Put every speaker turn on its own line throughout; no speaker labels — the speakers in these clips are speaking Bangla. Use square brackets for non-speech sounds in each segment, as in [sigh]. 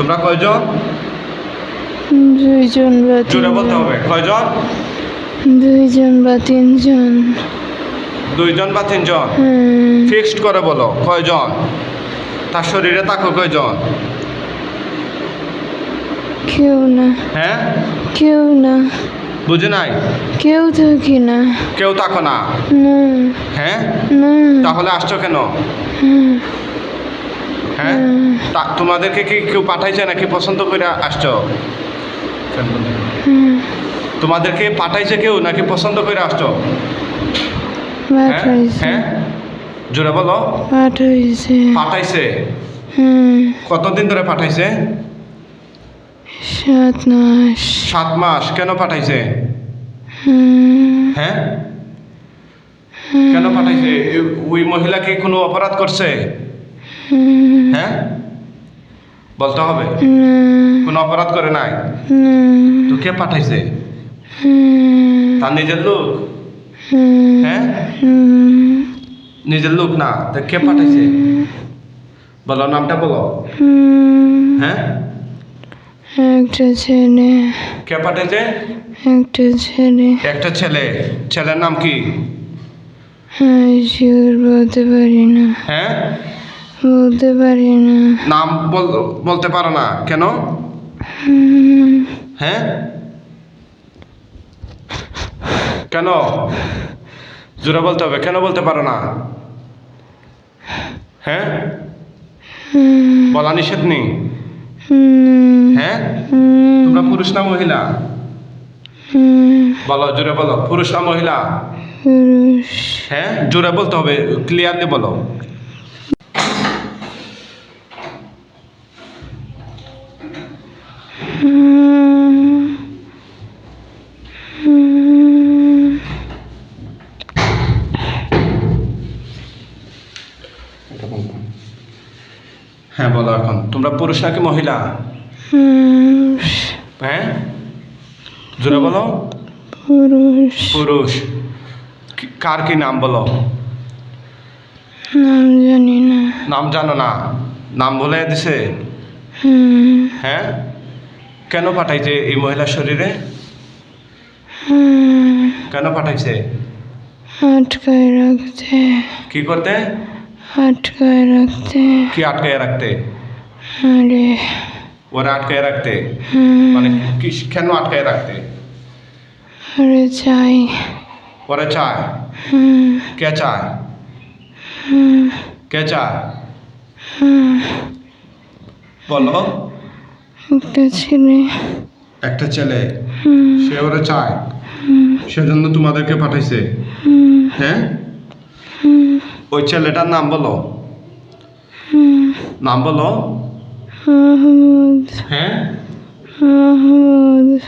তোমরা কয়জন?
দুইজন বা
জোরে বলতে হবে। কয়জন?
দুইজন বা তিনজন।
দুইজন বা তিনজন? ফিক্সড করে বলো কয়জন? তার শরীরে তাকো কয়জন?
কেউ না।
হ্যাঁ?
কেউ না।
বুঝে নাই?
কেউ থাকি না।
কেউ তাকো না? হ্যাঁ? তাহলে আসছো কেন?
হুম,
হ্যাঁ? তা- তোমাদেরকে কি কেউ পাঠাইছে নাকি? পছন্দ করে আসছো? তোমাদেরকে পাঠাইছে কেউ নাকি পছন্দ করে আসছো? হ্যাঁ? হ্যাঁ? জোরে বলো।
পাঠাইছে।
পাঠাইছে? কতদিন ধরে পাঠাইছে?
সাত মাস।
সাত মাস। কেন পাঠাইছে? হ্যাঁ? কেন পাঠাইছে? ওই মহিলা কি কোনো অপরাধ করছে? হ্যাঁ? বলতে হবে? কোনো অপরাধ করে নাই? তো কে পাঠাইছে? তার নিজের লোক? হ্যাঁ? নিজের লোক না তো কে পাঠাইছে? বলো নামটা বলো। হ্যাঁ?
একটা ছেলে।
কে পাঠাইছে?
একটা ছেলে।
একটা ছেলে। ছেলের নাম কি?
হ্যাঁ শিওর বলতে পারি না।
হ্যাঁ?
বলতে পারি না।
নাম বল- বলতে পারো না। কেন? হ্যাঁ? কেন? জোরে বলতে হবে। কেন বলতে পারো না? হ্যাঁ? বলা নিষেধ নেই? হ্যাঁ? তোমরা পুরুষ না মহিলা? বলো জোরে বলো। পুরুষ না মহিলা? হ্যাঁ? জোরে বলতে হবে। ক্লিয়ারলি বলো
হুম, হুম,
হ্যাঁ বলো এখন তোমরা পুরুষ নাকি মহিলা? হ্যাঁ? জোরে বলো।
পুরুষ।
পুরুষ। কার কি নাম বলো?
নাম জানি না।
নাম জানো না? নাম বলে দিছে? হ্যাঁ? কেন পাঠাইছে এই মহিলার শরীরে? কেন পাঠাইছে?
আটকায় রাখতে।
কি করতে?
আটকায় রাখতে।
কি আটকায় রাখতে? ওরা আটকায় রাখতে। মানে কি কেন আটকায় রাখতে?
আরে চাই।
ওরা চায়। কে চায়? কে চায়? বলো
একটা ছেলে।
একটা ছেলে। সে ওরা চায়। সেজন্য তোমাদেরকে পাঠাইছে। হ্যাঁ? ওই ছেলেটার নাম বলো। নাম বলো।
মাহমুদ।
হ্যাঁ?
মাহমুদ।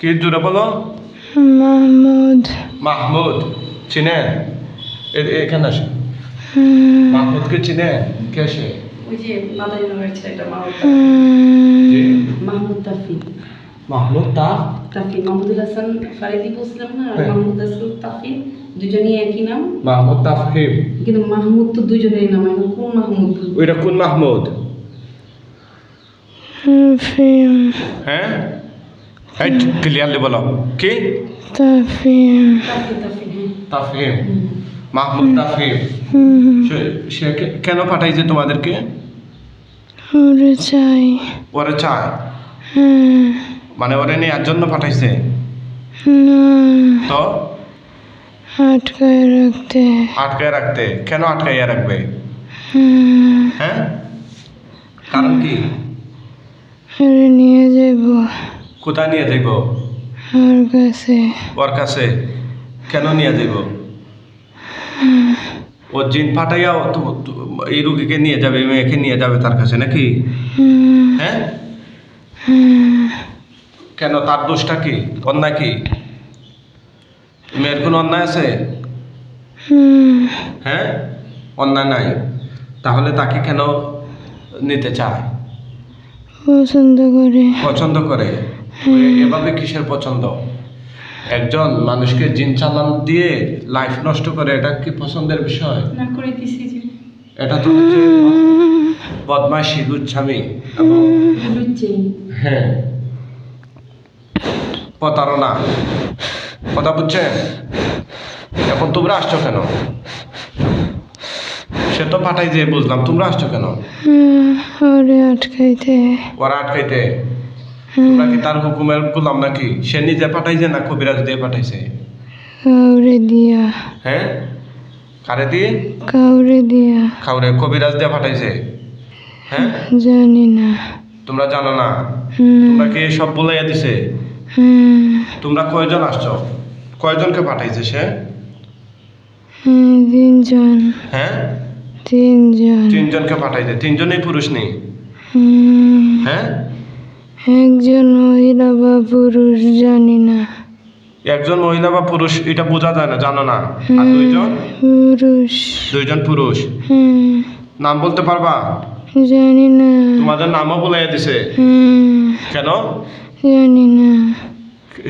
কি জোরে বলো?
মাহমুদ।
মাহমুদ চিনেন এ- এখানে আসে।
হুম,
মাহমুদকে চিনেন কে সে
মাহমুদ তাফি।
মাহমুদ তা?
তাফি মাহমুদুল হাসান ফারিদি বলছিলাম না? আর
হ্যাঁ।
মাহমুদ হাসান তাফি দুজনই একই নাম।
মাহমুদ তাফহিম
কিন্তু মাহমুদ তো দুজনেরই নাম কোন মাহমুদ?
ওইটা কোন মাহমুদ? হ্যাঁ ক্লিয়ারলি বলো কি
তাফিম।
মাহমুদ সে- কেন পাঠাইছে তোমাদেরকে
ওরে চাই
ওরা
হুম,
মানে ওরা নেওয়ার জন্য পাঠাইছে তো
আটকায় রাখতে
আটকায় রাখতে কেন আটকাইয়া রাখবে হ্যাঁ কারণ কি
আরে নিয়ে যাব
কোথায় নিয়ে যাইব?
ওর কাছে।
ওর কাছে। কেন নিয়ে যাইব? ও জিন ফাটাইয়া এই রুগীকে নিয়ে যাবে মেয়েকে নিয়ে যাবে তার কাছে নাকি? হ্যাঁ? কেন তার দোষটা কি? অন্যায় কি? মেয়ের কোনো অন্যায় আছে? হ্যাঁ? অন্যায় নাই। তাহলে তাকে কেন নিতে চায়?
পছন্দ করে।
পছন্দ করে? এভাবে কিসের পছন্দ? একজন মানুষকে জিন চালান দিয়ে লাইফ নষ্ট করে এটা কি পছন্দের বিষয়?
না করে দিছি
এটা তো হচ্ছে
হুম,
বদমাইশি লুচ্ছামি। হ্যাঁ। প্রতারণা। কথা বুঝছেন? এখন তোমরা আসছো কেন? সে তো পাঠাই দিয়ে বুঝলাম তোমরা আসছো কেন?
হুম, ওরে আটকাইতে।
ওরা আটকাইতে। তোমরা কি তার হুকুমের গুলাম নাকি? সে নিজে পাঠাইছে না কবিরাজ দিয়ে পাঠাইছে?
কাউরে দিয়া।
হ্যাঁ? কারে দিয়ে?
কাউরে দিয়া।
খাওরে কবিরাজ দিয়ে পাঠাইছে? হ্যাঁ?
জানি না।
তোমরা জানো না? তোমরা কি সব বলাইয়া দিছে? তোমরা কয়জন আসছো? কয়জনকে পাঠাইছে সে?
তিনজন।
হ্যাঁ?
তিনজন।
তিনজনকে পাঠাইছে। তিনজনই পুরুষ নেই হ্যাঁ?
একজন মহিলা বা পুরুষ জানি না।
একজন মহিলা বা পুরুষ এটা বোঝা যায় না জানো না। আর দুইজন?
পুরুষ।
দুইজন পুরুষ। নাম বলতে পারবা?
জানি না।
তোমাদের নামও বলাইয়া দিছে। কেন?
জানি না।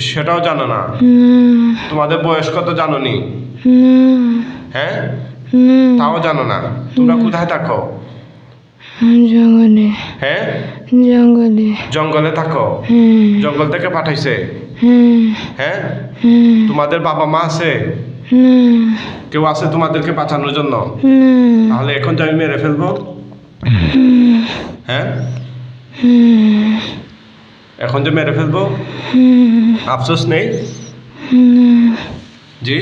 সেটাও জানো না। তোমাদের বয়স কত জানো না। হ্যাঁ? তাও জানো না। তোমরা কোথায় থাকো?
জঙ্গলে।
হ্যাঁ
জঙ্গলে।
জঙ্গলে থাকো। জঙ্গল থেকে পাঠাইছে। হ্যাঁ তোমাদের বাবা মা আছে? কেউ আছে তোমাদেরকে বাঁচানোর জন্য? তাহলে এখন তো আমি মেরে ফেলব। হ্যাঁ এখন যে মেরে ফেলব। আফসোস নেই? জি?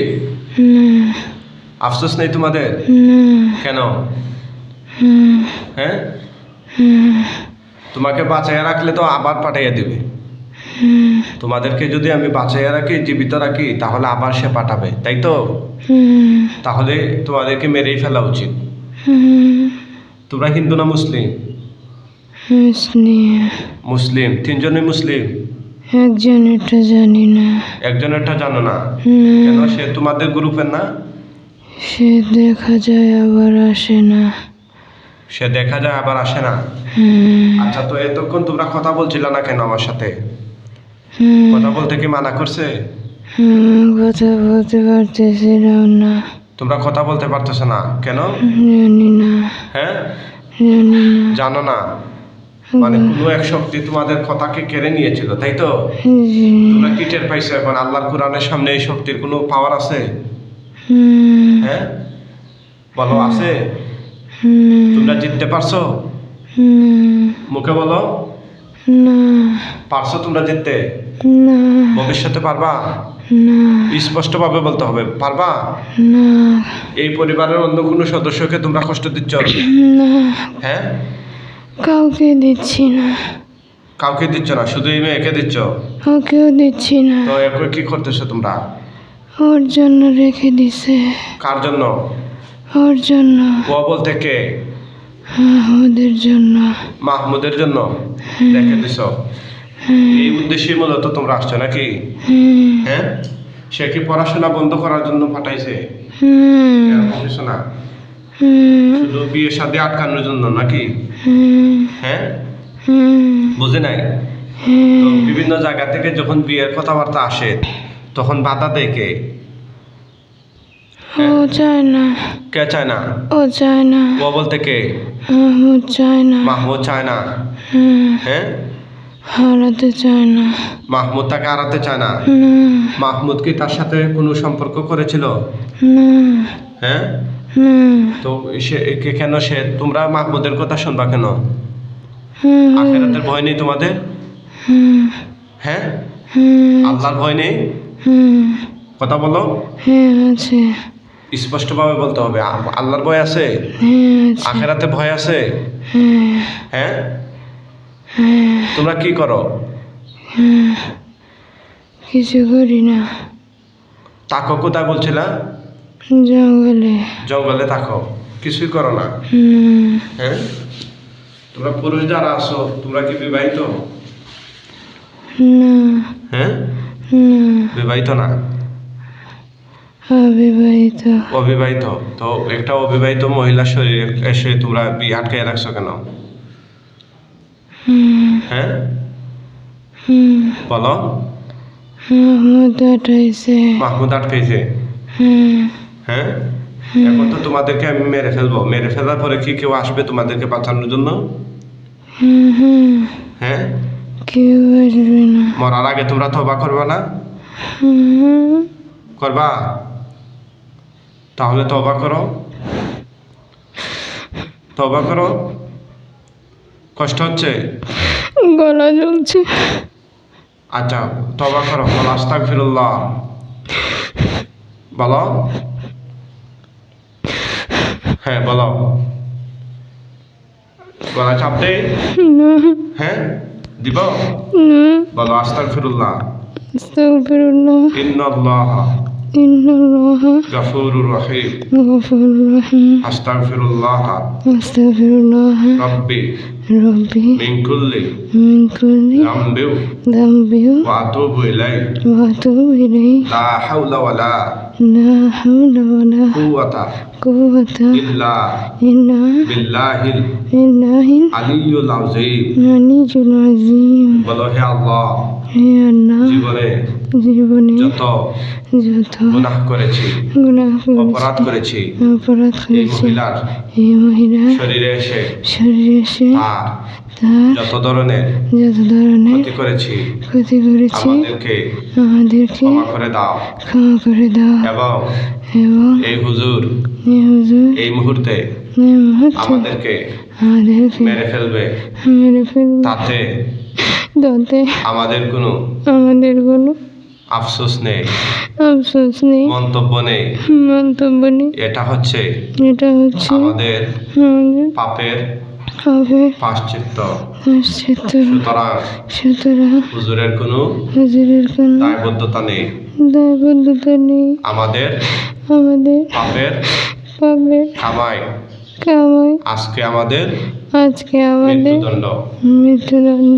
আফসোস নেই তোমাদের? কেন? হ্যাঁ? তোমাকে বাঁচাইয়া রাখলে তো আবার পাঠাইয়া দিবে। তোমাদেরকে যদি আমি বাঁচাইয়া রাখি জীবিত রাখি তাহলে আবার সে পাঠাবে তাই তো? তাহলে তোমাদেরকে মেরেই ফেলা উচিত। তোমরা হিন্দু না মুসলিম?
মুসলিম।
মুসলিম। তিনজনই মুসলিম?
একজনেরটা জানি না।
একজনেরটা জানো না? কেন? সে তোমাদের গ্রুপের না?
সে দেখা যায় আবার আসে না।
সে দেখা যায় আবার আসে না। আচ্ছা তো এতক্ষণ তোমরা কথা বলছিল না কেন আমার সাথে? কথা বলতে কি মানা করছে?
কথা বলতে পারতেছিলাম না
তোমরা কথা বলতে পারতেছো না কেন?
জানি না।
হ্যাঁ?
জানো না।
মানে কোনো এক শক্তি তোমাদের কথাকে কেড়ে নিয়েছিল তাই তো? তোমরা কি টের পাইছো এখন? আল্লাহর কোরআনের সামনে এই শক্তির কোনো পাওয়ার আছে? হ্যাঁ? বলো আছে? তোমরা জিততে পারছ? মুখে বলো।
না।
পারছ তোমরা জিততে?
না।
ভবিষ্যতে পারবা?
না।
স্পষ্টভাবে বলতে হবে পারবা? এই পরিবারের অন্য কোনো সদস্যকে তোমরা কষ্ট দিচ্ছ?
না।
হ্যাঁ?
কাউকে দিচ্ছি না।
কাউকে দিচ্ছ না শুধু এই মেয়েকে দিচ্ছ?
ওকেও দিচ্ছি না।
তো এখন কি করতেছো তোমরা?
ওর জন্য রেখে দিছে।
কার জন্য?
ওর জন্য।
ও বলতে কে?
ওদের জন্য।
মাহমুদের জন্য? রেখে দিছ এই উদ্দেশ্যে মূলত তোমরা আসছো নাকি? হ্যাঁ। সে কি পড়াশোনা বন্ধ করার জন্য পাঠাইছে? কিছু না। শুধু বিয়ে শাদী আটকানোর জন্য নাকি? হ্যাঁ? বুঝে নাই?
হ্যাঁ।
বিভিন্ন জায়গা থেকে যখন বিয়ের কথাবার্তা আসে তখন বাধা দেয় কে?
ও চায় না।
কে চায় না?
ও চায় না।
ও বলতে কে?
মাহমুদ চায় না।
মাহমুদ চায় না? হ্যাঁ?
হারাতে চায় না।
মাহমুদ তাকে হারাতে চায় না? মাহমুদ কি তার সাথে কোনো সম্পর্ক করেছিল?
না।
হ্যাঁ? তো সে কেন সে তোমরা মাহমুদের কথা শুনবা কেন? আখেরাতের ভয় নেই তোমাদের? হ্যাঁ? আল্লাহর ভয় নেই? কথা বলো।
হ্যাঁ আছে।
স্পষ্টভাবে বলতে হবে। আল্লাহর ভয় আছে?
হ্যাঁ
আখেরাতে ভয় আছে?
হ্যাঁ।
হ্যাঁ?
হ্যাঁ।
তোমরা কি করো?
কিছু করি না।
তাকো কোথায় বলছিলা?
জঙ্গলে।
জঙ্গলে তাকো। কিছুই করো না। হ্যাঁ? তোমরা পুরুষ যারা আছো তোমরা কি বিবাহিত?
না।
হ্যাঁ?
না।
বিবাহিত না?
অবিবাহিত।
অবিবাহিত। তো একটা অবিবাহিত মহিলার শরীরে এসে তোমরা বিয়ে আটকে রাখছো কেন? হ্যাঁ? বলো।
মাহমুদ আটাইছে
মাহমুদ আটকেছে হ্যাঁ? এখন তো তোমাদেরকে আমি মেরে ফেলব। মেরে ফেলার পরে কি কেউ আসবে তোমাদেরকে বাঁচানোর জন্য? হ্যাঁ?
কেউ আসবে না।
মরার আগে তোমরা তবা করবে না? করবা? তাহলে তবা করো। তবা করো। কষ্ট হচ্ছে?
গলা জ্বলছে।
আচ্ছা তবা করো। বলো আস্তাক ফিরুল্লাহ বলো। হ্যাঁ বলো। গলা চাপ দে হ্যাঁ? দিব? বলো আস্তাক ফিরুল্লাহ
আস্তাগফিরুল্লাহ।
ইন্নাল্লাহ।
ইন্নাল্লাহ
গফুরুর রহিম
গফুরুর রহিম
আস্তাগফিরুল্লাহ
আস্তাগফিরুল্লাহ
রব্বি
রব্বি
মিন কুল্লি
মিন কুল্লি
যামবি
ذنبي
ওয়া আতুবু ইলাইহি
وأتوب إليه
লা হাওলা ওয়ালা
لا حول ولا
কুওয়াতা
قوة
ইল্লা
إلا
বিল্লাহিল
بالله
আলিয়্যুল আযীম
العلي العظيم
বলো হে আল্লাহ
হে আল্লাহ
জীবনে
জীবনে
যত
যত
গুনাহ করেছি
গুণাহ
অপরাধ
করেছি অপরাধ করেছি এই মহিলা
শরীরে এসে
শরীরে এসে
যত ধরনের
যত ধরনের
ক্ষতি করেছি
ক্ষতি করেছি
আমাদেরকে
আমাদেরকে
ক্ষমা করে দাও।
ক্ষমা করে দাও।
এবং
এবং
এই হুজুর
এই হুজুর
এই মুহূর্তে
এই মুহূর্তে
আমাদেরকে
আমাদেরকে
মেরে ফেলবে।
মেরে ফেলবে।
তাতে
তাতে
আমাদের কোনো
আমাদের কোনো
আফসোস নেই।
আফসোস নেই।
মন্তব্য নেই।
মন্তব্য নেই।
এটা হচ্ছে
এটা হচ্ছে
আমাদের পাপের পাশ্চিত্য।
নিশ্চিত
সুতরাং
সুতরাং
হুজুরের কোনো
হাজিরের কোনো
দায়বদ্ধতা নেই।
দায়বদ্ধতা নেই।
আমাদের
আমাদের
পাপের কামাই।
কামাই।
আজকে আমাদের
আজকে আমাদের
মৃত্যুদণ্ড।
মৃত্যুদণ্ড।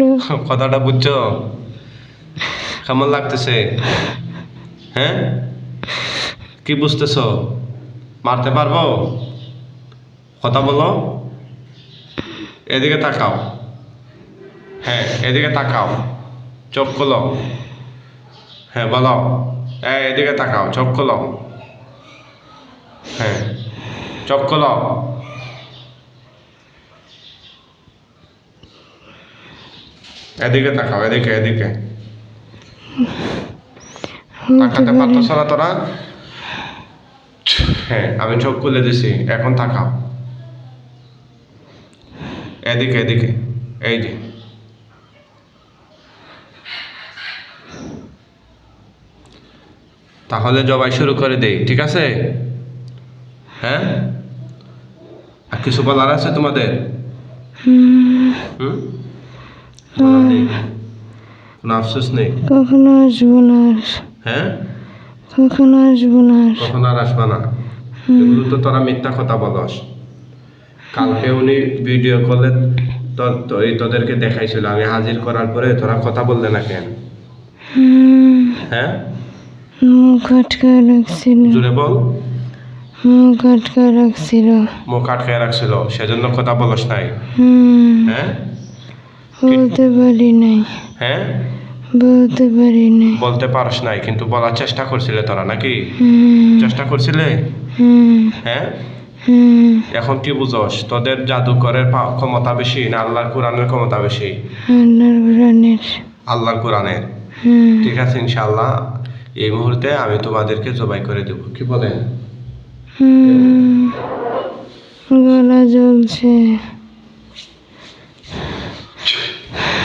কথাটা বুঝছ? কেমন লাগতেছে? হ্যাঁ? কি বুঝতেছ? মারতে পারব? কথা বলো। এদিকে তাকাও। হ্যাঁ এদিকে তাকাও। চোখ খোলো। হ্যাঁ বলো। হ্যাঁ এদিকে তাকাও। চোখ খোলো। হ্যাঁ চোখ খোলো। এদিকে তাকাও, এদিকে এদিকে। তাকাতে পারতেছ না তোরা হ্যাঁ আমি চোখ খুলে দিছি এখন তাকাও এদিকে এদিকে এই যে। তাহলে জবাই শুরু করে দেই ঠিক আছে? হ্যাঁ? আর কিছু বলার আছে তোমাদের?
হুম?
কোনো আফসোস নেই?
কখনো আসব না
হ্যাঁ?
কখনো আসব না আর।
কখন আর আসবা না? এগুলো তো তোরা মিথ্যা কথা বলস। কালকে উনি ভিডিও কলে তোদেরকে দেখাইছিল। আমি হাজির করার পরে তোরা কথা বললে না কেন? হ্যাঁ?
মুখ আটকে রাখছিল।
জুড়ে বল।
মুখ আটকে রাখছিল।
মুখ আটকায় রাখছিল সেজন্য কথা বলস নাই। হ্যাঁ?
বলতে পারি নাই।
হ্যাঁ?
বলতে পারি নাই।
বলতে পারস নাই কিন্তু বলার চেষ্টা করছিলে তোরা নাকি? চেষ্টা করছিলে? হ্যাঁ? এখন কি বুঝস? তোদের জাদুকরের ক্ষমতা বেশি না আল্লাহর কোরআনের ক্ষমতা বেশি?
আল্লাহর কোরআনের।
আল্লাহর কোরআনের? ঠিক আছে ইনশাআল্লাহ। এই মুহূর্তে আমি তোমাদেরকে জবাই করে দেব। কি বলেন?
হুম। গলা জ্বলছে।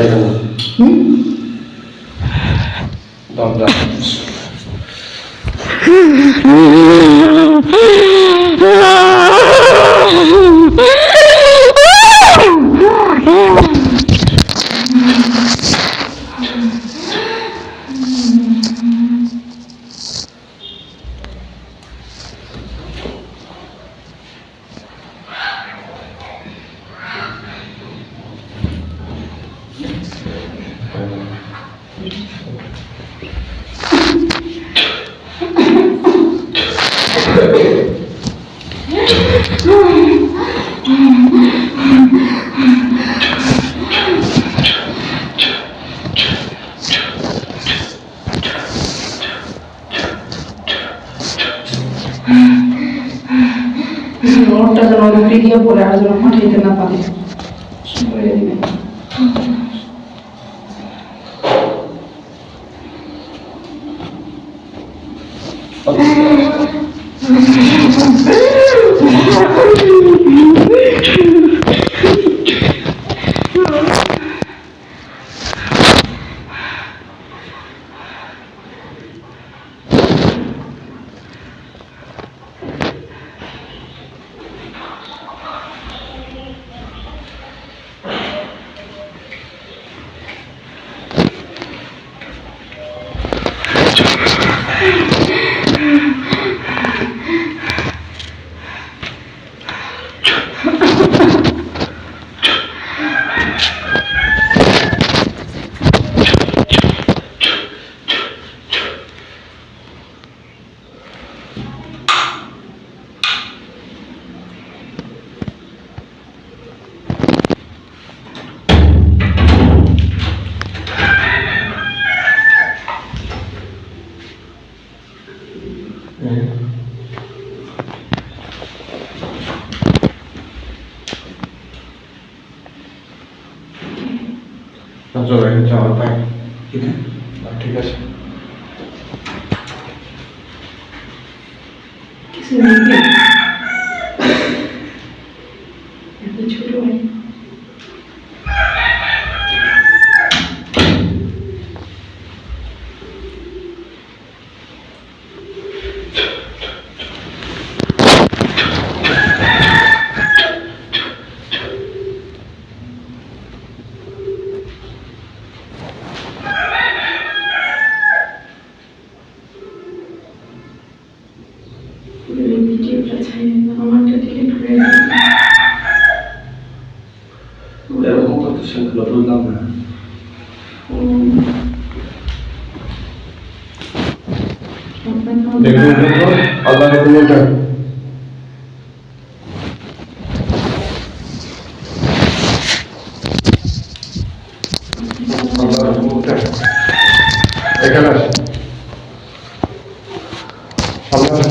Bye. গিয়ে পড়ে আর যেন পাঠাইতে না পারে
Thank you. Yeah! [laughs] রহমতে এখানে আসেন। আসেন।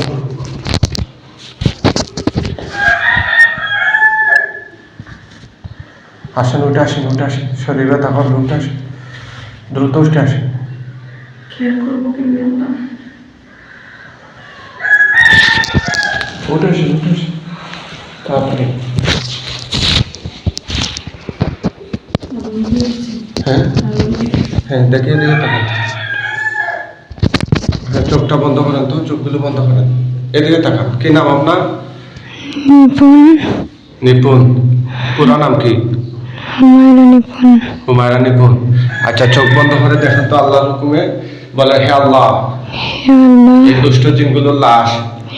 আসেন উঠে আসেন উঠে আসেন। শরীরে তখন উঠে আসেন। দ্রুত উঠে আসেন। উঠে আসেন উঠে আসেন। তাড়াতাড়ি। বন্ধ করেন। এদিকে তাকান। কি নাম আপনার?
নিপুণ।
নিপুণ। পুরো নাম কি?
হুমায়রা নিপুণ।
হুমায়রা নিপুণ। আচ্ছা চোখ বন্ধ করে দেখেন তো আল্লাহর হুকুমে। বলে হে আল্লাহ
হে আল্লাহ।
এই দুষ্ট জিনগুলোর লাশ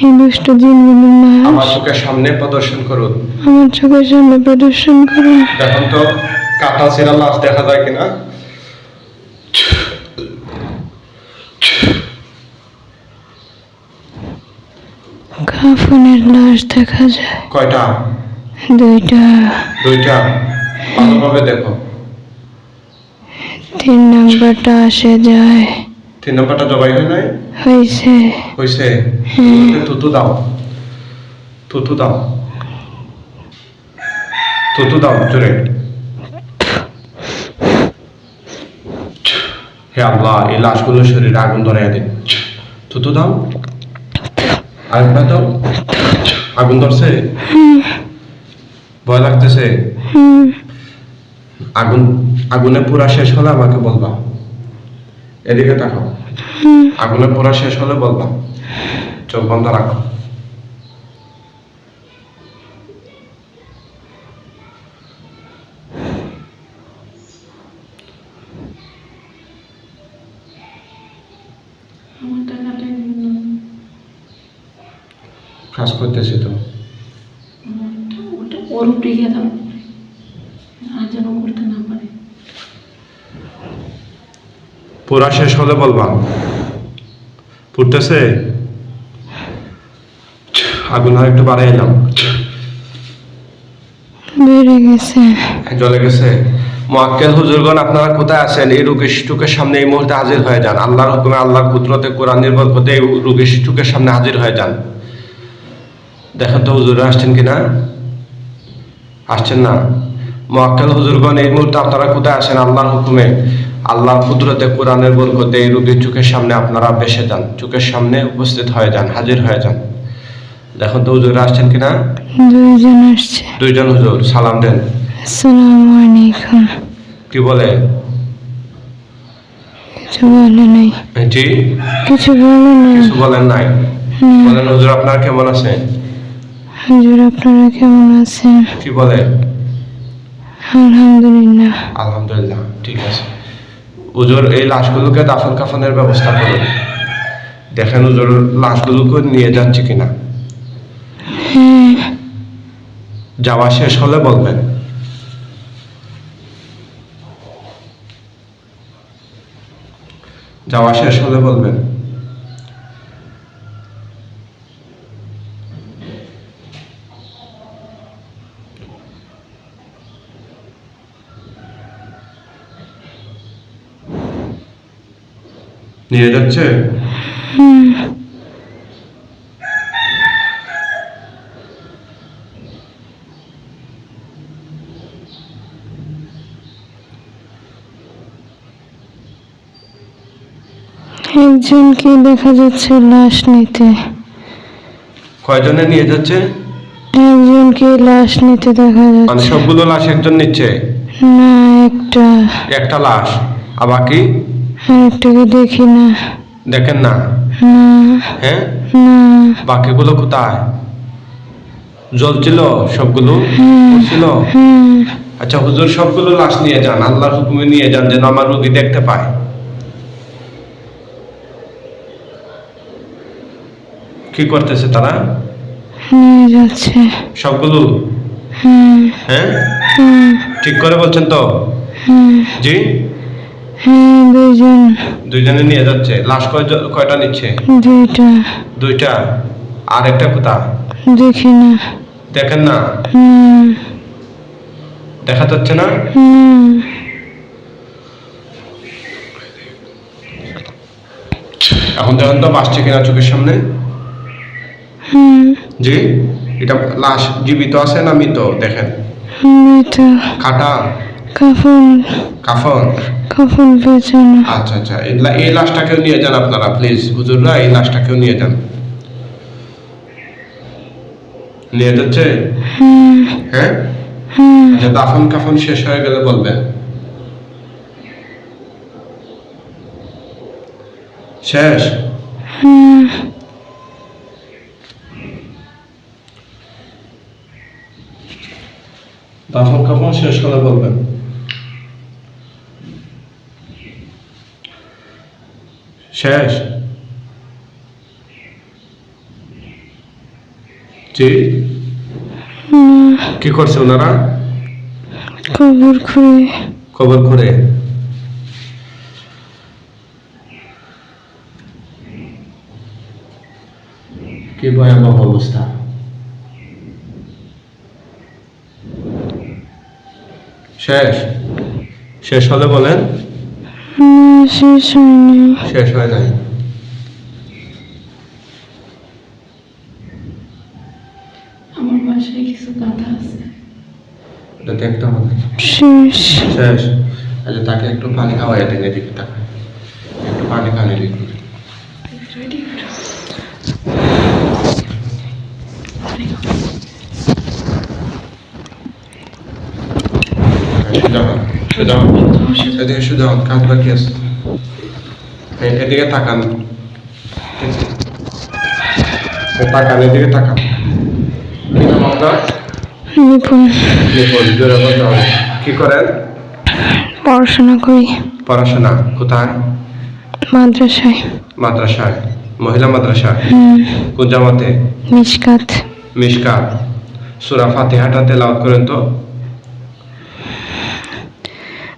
এই দুষ্ট জিনগুলোর
আমার চোখের সামনে প্রদর্শন করুন।
আমার চোখের সামনে প্রদর্শন করুন।
দেখুন তো কাটা ছেঁড়া লাশ দেখা যায় কিনা?
কাফনের লাশ দেখা যায়।
কয়টা?
দুইটা।
দুইটা? ভালোভাবে দেখো।
তিন নাম্বারটা আসে যায়।
তিন নম্বরটা জবাই হয় নাই?
হয়েছে
হয়েছে তুতু দাও। তুতু দাও। তুতু দাও জোরে। হে আল্লাহ এই লাশগুলো শরীরে আগুন ধরাইয়া দিন তুতু দাও। আরেকবার দাও আগুন ধরছে? ভয় লাগতেছে? আগুন, আগুনে পুরা শেষ হলে আমাকে বলবা। এদিকে তাকাও। আগুনে পুরা শেষ হলে বলবা। চোখ বন্ধ রাখো। কাজ তো?
ওর উপরে গিয়ে আর যেন করতে না পারে।
পুরা শেষ হলে বলবা? পুড়তেছে আগুন আর একটু বাড়াই এলাম।
বেড়ে গেছে।
জ্বলে গেছে? মোয়াক্কেল হুজুরগণ আপনারা কোথায় আছেন? এই রোগী শিশুকের সামনে এই মুহূর্তে হাজির হয়ে যান। আল্লাহর হুকুমে আল্লাহর কুদরতে কোরআন নির্ভর করতে এই রোগী শিশুকের সামনে হাজির হয়ে যান। দেখেন তো হুজুরে আসছেন কিনা? আসছেন না? মোয়াক্কেল হুজুরগণ এই মুহূর্তে আপনারা কোথায় আসেন আল্লাহর হুকুমে আল্লাহ কুদরতে কোরআনের বরকতে এই রোগীর চোখের সামনে আপনারা বেসে যান চোখের সামনে উপস্থিত হয়ে যান হাজির হয়ে যান। দেখুন তো হুজুরে আসছেন কিনা?
দুইজন আসছে।
দুইজন হুজুর সালাম দেন।
আসসালামু আলাইকুম।
কি বলে?
কিছু বলে নাই।
জি?
কিছু বলে নাই।
কিছু বলেন নাই। বলেন হুজুর আপনার কেমন আছেন?
হুজুর আপনারা কেমন আছেন?
কি বলে
আলহামদুলিল্লাহ।
আলহামদুলিল্লাহ ঠিক আছে। হুজুর এই লাশগুলোকে দাফন কাফনের ব্যবস্থা করুন। দেখেন হুজুর লাশগুলোকে নিয়ে যাচ্ছে কিনা।
হ্যাঁ।
যাওয়া শেষ হলে বলবেন। যাওয়া শেষ হলে বলবেন। নিয়ে যাচ্ছে?
একজনকে দেখা যাচ্ছে লাশ নিতে।
কয়জনে নিয়ে যাচ্ছে?
একজনকে লাশ নিতে দেখা
মানে
যাচ্ছে
সবগুলো লাশ একজন নিচ্ছে?
না একটা।
একটা লাশ। আর বাকি
আরেকটাকে দেখি না।
দেখেন না? হ্যাঁ? বাকিগুলো কোথায়? জ্বলছিল সবগুলো? ছিল? আচ্ছা হুজুর সবগুলো লাশ নিয়ে যান। আল্লাহর হুকুমে নিয়ে যান যেন আমার রোগী দেখতে পায়। কি করতেছে তারা?
নিয়ে যাচ্ছে।
সবগুলো? হ্যাঁ। ঠিক করে বলছেন তো? জি?
হ্যাঁ দুইজন।
দুইজনে নিয়ে যাচ্ছে। লাশ কয় কয়টা নিচ্ছে?
দুইটা।
দুইটা। আর একটা কোথা?
দেখি না।
দেখেন না? দেখা যাচ্ছে না? এখন দেখেন তো বাসছে কিনা চোখের সামনে?
হুম।
জি? এটা লাশ জীবিত আছে না মৃত? দেখেন।
মৃত।
কাটা?
কাফন।
কাফন?
কাফন পেছানো
আচ্ছা আচ্ছা। এই লা- এই লাশটাকেও নিয়ে যান আপনারা প্লিজ হুজুররা এই লাশটাকেও নিয়ে যান। নিয়ে যাচ্ছে?
হুম
হ্যাঁ?
হুম
আচ্ছা দাফন কাফন শেষ হয়ে গেলে বলবেন শেষ?
হুম
দাফন কাফন শেষ হলে বলবেন। শেষ। জি। কি করছে ওনারা?
কবর খুঁড়ে।
খবর করে কি ভয়াবহ অবস্থা। শেষ। শেষ হলে বলেন।
শেষ হয়নি।
শেষ হয় নাই?
আমার বাসায় কিছু কথা আছে।
এটা দেখতে হবে
শেষ।
শেষ। আচ্ছা তাকে একটু পানি খাওয়াই দেন এদিকে তাকে। একটু পানি পানি দিন সোজা। এদিকে সোজা হন, কাজ বাকি আছে। এদিকে তাকান। তাকান এদিকে তাকান। কি নাম আপনার?
নিপুণ।
নিপুণ জোরে বলতে হবে। কি করেন?
পড়াশোনা করি।
পড়াশোনা কোথায়?
মাদ্রাসায়।
মাদ্রাসায় মহিলা মাদ্রাসায়?
হুম।
কোন জামাতে?
মিসকাত
মিশকাত। সুরা ফাতিহাটা তেলাওয়াত করেন তো?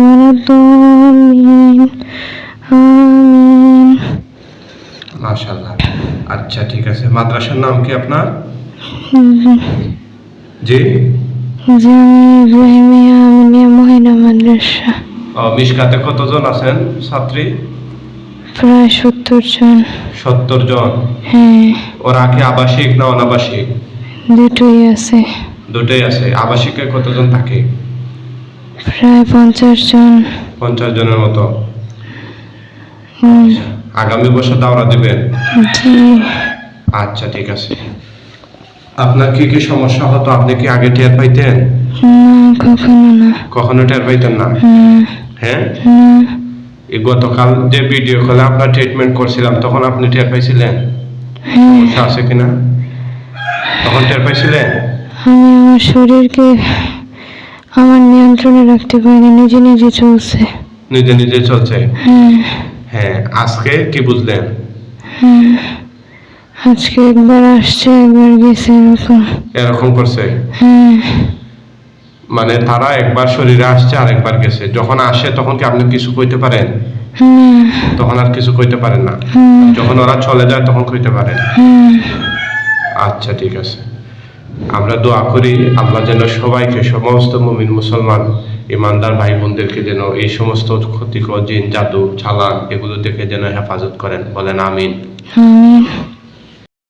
ولا الضالين آمين
মাশাল্লাহ আচ্ছা ঠিক আছে মাদ্রাসার নাম কি আপনার জি
জামি ইব্রাহিমিয়া আমিনিয়া মহিলা মাদ্রাসা
ও, মিশকাতে কতজন আছেন ছাত্রী
প্রায় সত্তর জন
সত্তর জন
হ্যাঁ
ওরা কি আবাসিক না অনাবাসিক
দুটোই আছে
দুটোই আছে আবাসিকে কতজন থাকে
প্রায় পঞ্চাশ জন।
পঞ্চাশ জনের মতো। আগামী বছর দাওরা দিবেন? আচ্ছা ঠিক আছে। আপনার কি কি সমস্যা হতো? আপনি কি আগে টের পাইতেন?
কখনো না।
কখনো টের পাইতেন না? হ্যাঁ? গতকাল যে ভিডিও কলে আপনার ট্রিটমেন্ট করছিলাম তখন আপনি টের পাইছিলেন?
হ্যাঁ।
সমস্যা আছে কিনা? তখন টের পাইছিলেন?
আমি আমার শরীরকে আমার নিয়ন্ত্রণে রাখতে পারিনি নিজে নিজে চলছে।
নিজে নিজে চলছে?
হ্যাঁ।
হ্যাঁ আজকে কি বুঝলেন?
হ্যাঁ আজকে একবার আসছে একবার গেছে এরকম।
এরকম করছে?
হ্যাঁ।
মানে তারা একবার শরীরে আসছে আর একবার গেছে। যখন আসে তখন কি আপনি কিছু কইতে পারেন? তখন আর কিছু কইতে পারেন না। যখন ওরা চলে যায় তখন কইতে পারেন। আচ্ছা ঠিক আছে। আমরা দোয়া করি আল্লাহ যেন সবাইকে সমস্ত মুমিন মুসলমান, ইমানদার ভাই বোনদেরকে যেন এই সমস্ত ক্ষতিকর জিন, জাদু ছালান এগুলো থেকে যেন হেফাজত করেন। বলেন আমিন।
আমিন।